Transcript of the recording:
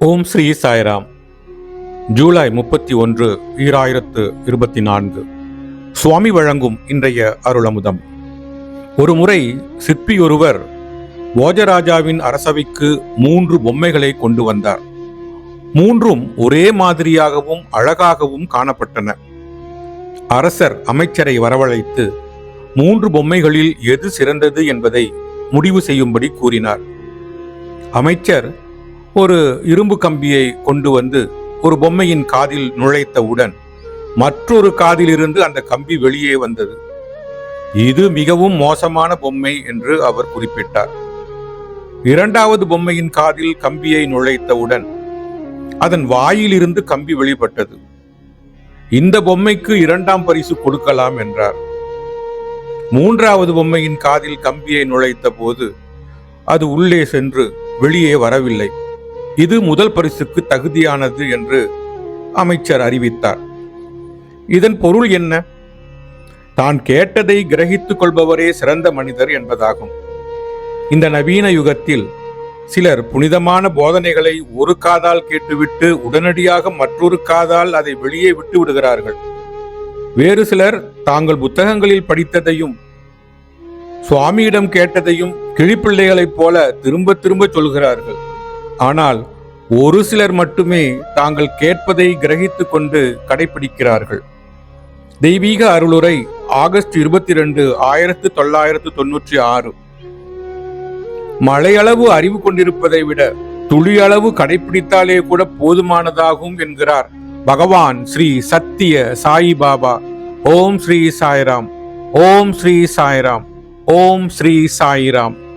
ஓம் ஸ்ரீ சாய்ராம். ஜூலை முப்பத்தி ஒன்று ஈராயிரத்து இருபத்தி நான்கு. சுவாமி வழங்கும் இன்றைய அருளமுதம். ஒரு முறை சிற்பியொருவர் போஜராஜாவின் அரசவைக்கு மூன்று பொம்மைகளை கொண்டு வந்தார். மூன்றும் ஒரே மாதிரியாகவும் அழகாகவும் காணப்பட்டன. அரசர் அமைச்சரை வரவழைத்து மூன்று பொம்மைகளில் எது சிறந்தது என்பதை முடிவு செய்யும்படி கூறினார். அமைச்சர் ஒரு இரும்பு கம்பியை கொண்டு வந்து ஒரு பொம்மையின் காதில் நுழைத்தவுடன் மற்றொரு காதிலிருந்து அந்த கம்பி வெளியே வந்தது. இது மிகவும் மோசமான பொம்மை என்று அவர் குறிப்பிட்டார். இரண்டாவது பொம்மையின் காதில் கம்பியை நுழைத்தவுடன் அதன் வாயிலிருந்து கம்பி வெளிப்பட்டது. இந்த பொம்மைக்கு இரண்டாம் பரிசு கொடுக்கலாம் என்றார். மூன்றாவது பொம்மையின் காதில் கம்பியை நுழைத்த போது அது உள்ளே சென்று வெளியே வரவில்லை. இது முதல் பரிசுக்கு தகுதியானது என்று அமைச்சர் அறிவித்தார். இதன் பொருள் என்ன? தான் கேட்டதை கிரகித்துக் கொள்பவரே சிறந்த மனிதர் என்பதாகும். இந்த நவீன யுகத்தில் சிலர் புனிதமான போதனைகளை ஒரு காதால் கேட்டுவிட்டு உடனடியாக மற்றொரு காதால் அதை வெளியே விட்டு விடுகிறார்கள். வேறு சிலர் தாங்கள் புத்தகங்களில் படித்ததையும் சுவாமியிடம் கேட்டதையும் கிழிப்பிள்ளைகளைப் போல திரும்ப திரும்ப சொல்கிறார்கள். ஆனால் ஒரு சிலர் மட்டுமே தாங்கள் கேட்பதை கிரகித்து கொண்டு கடைபிடிக்கிறார்கள். தெய்வீக அருளுரை ஆகஸ்ட் இருபத்தி ரெண்டு ஆயிரத்து தொள்ளாயிரத்து தொன்னூற்றி ஆறு. மழையளவு அறிவு கொண்டிருப்பதை விட துளியளவு கடைபிடித்தாலே கூட போதுமானதாகும் என்கிறார் பகவான் ஸ்ரீ சத்திய சாயி பாபா. ஓம் ஸ்ரீ சாய்ராம். ஓம் ஸ்ரீ சாய்ராம். ஓம் ஸ்ரீ சாய்ராம்.